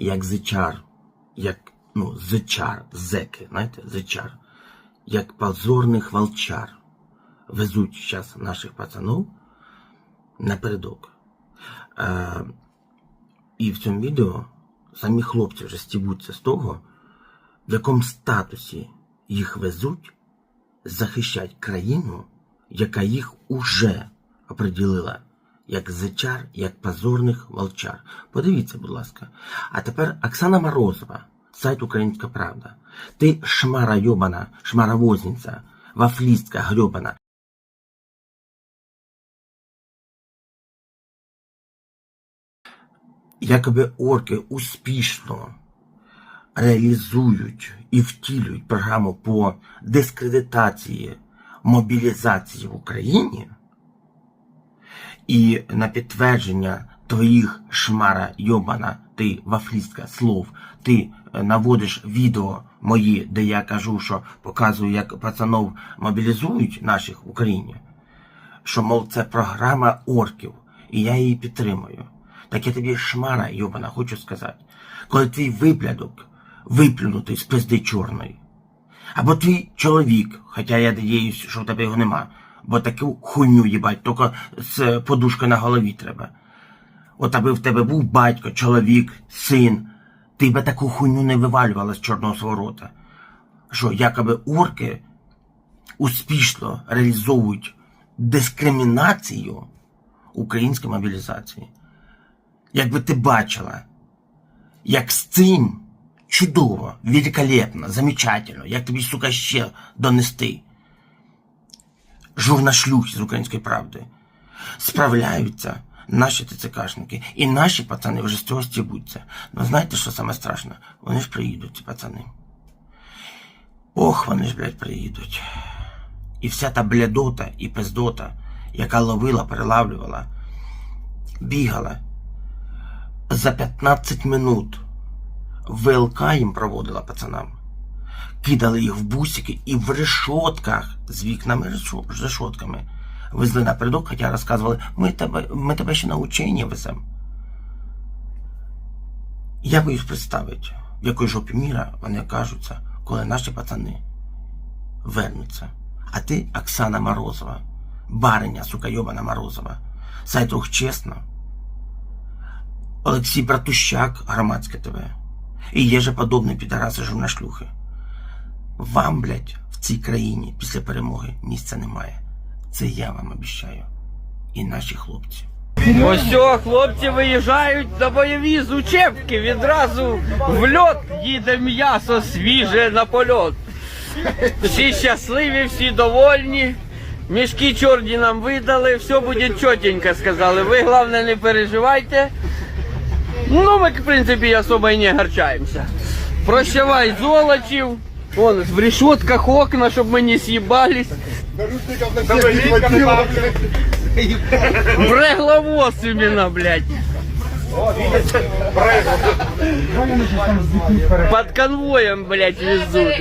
як зичар, як ну, зичар, зеки, знаєте, зичар, як позорних волчар. Везуть зараз наших пацанів напередок. Е, і в цьому відео самі хлопці вже стібуться з того, в якому статусі їх везуть захищати країну, яка їх уже оприділила як зичар, як позорних волчар. Подивіться, будь ласка. А тепер Оксана Морозова, сайт Українська Правда. Ти шмара йобана, шмаровозниця, вафлістка грьобана. Якоби орки успішно реалізують і втілюють програму по дискредитації мобілізації в Україні, і на підтвердження твоїх шмара йобана, ти вафлістка слов, ти е, наводиш відео мої, де я кажу, що показую, як пацанов мобілізують наших в Україні, що, мов, це програма орків, і я її підтримую. Так я тобі шмара йобана, хочу сказати, коли твій виплядок виплюнутий з пизди чорної, або твій чоловік, хоча я надіюсь, що в тебе його нема, бо таку хуйню їбать, тільки з подушкою на голові треба. От аби в тебе був батько, чоловік, син, ти би таку хуйню не вивалювала з чорного сворота. Що якоби орки успішно реалізовують дискримінацію української мобілізації. Якби ти бачила, як з цим чудово, великолепно, замечательно, як тобі, сука, ще донести журнашлюхи з української правди, справляються наші ТЦКшники. І наші пацани вже з цього стібуться. Ну знаєте, що саме страшне? Вони ж приїдуть, ці пацани. Ох, вони ж, блядь, приїдуть. І вся та блядота і пиздота, яка ловила, перелавлювала, бігала за 15 минут ВЛК їм проводила пацанам. Кидали їх в бусики і в решотках з вікнами з решотками. Везли напередок, хоча розказували, ми тебе, ми тебе ще на учення веземо. Я боюсь представити, в якої жопі міра вони окажуться, коли наші пацани вернуться. А ти, Оксана Морозова, бариня, сука, йобана Морозова, сайт рух чесно, Олексій Братущак, громадське ТВ. І є же подобні підараси журнашлюхи. Вам, блядь, в цій країні після перемоги місця немає. Це я вам обіщаю. І наші хлопці. Ось хлопці виїжджають на бойові з учебки. Відразу в льот їде м'ясо свіже на польот. Всі щасливі, всі довольні. Мішки чорні нам видали, все буде чотенько, сказали. Ви головне не переживайте. Ну, ми, в принципі, особо і не огорчаємося. Прощавай, золочів. Вон, в решетках окна, щоб ми не съебались. Брегловоз именно, блядь. Под конвоем, блядь, везут.